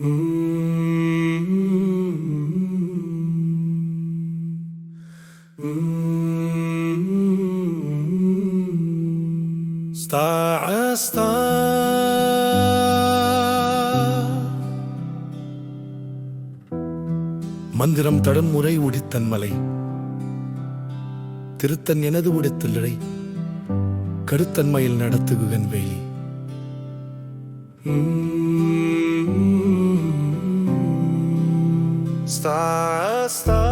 மந்திரம் தடம் முறை உடித்தன் மலை திருத்தன் எனது உடைத்துள்ளடை. கருத்தன்மையில் நடத்துகுகன் வேலி. Star, star.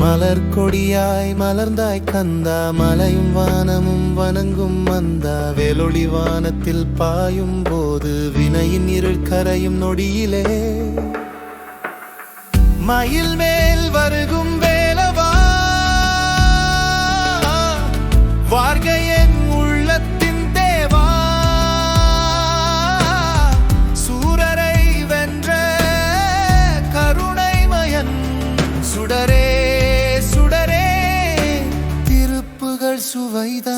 மலர் கொடியாய் மலர்ந்தாய் கந்தா மலையும் வானமும் வணங்கும் மந்தா வேலொளி வானத்தில் பாயும் போது வினையின் இருள் கரையும் நொடியிலே மயில் மேல் வருகும் சுடரே சுடரே திருப்புகள் சுவைதான்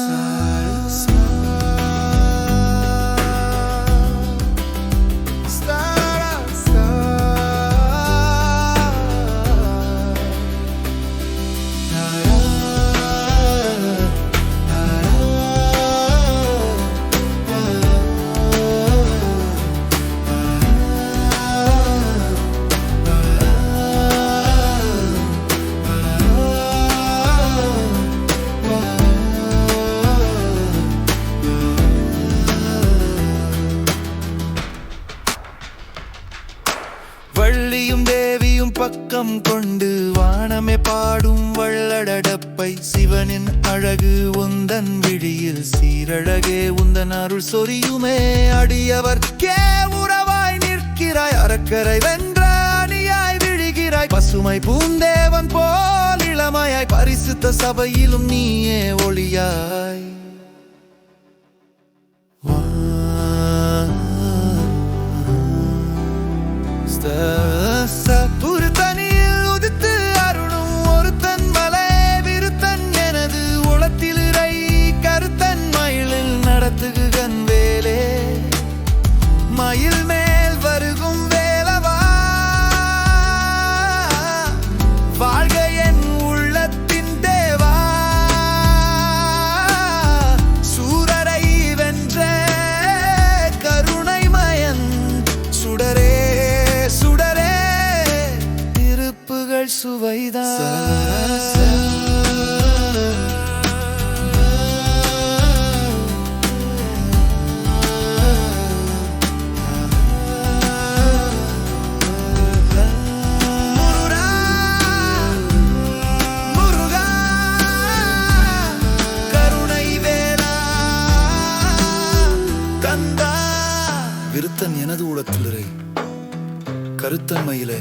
வள்ளியும் தேவியும் பக்கம் கொண்டு வானமே பாடும் வள்ளடப்பை சிவனின் அழகு உந்தன் விழியில் சீரழகே உந்தன் அருள் சொரியுமே. அடியவர்க்கே உறவாய் நிற்கிறாய் அறக்கரை வென்ற அணியாய் விழுகிறாய். பசுமை பூந்தேவன் போல் இளமையாய் பரிசுத்த சபையிலும் நீயே ஒளியாய். சுவைதான். முருகா எனது உளத்திலிரை கருத்தன்மையிலே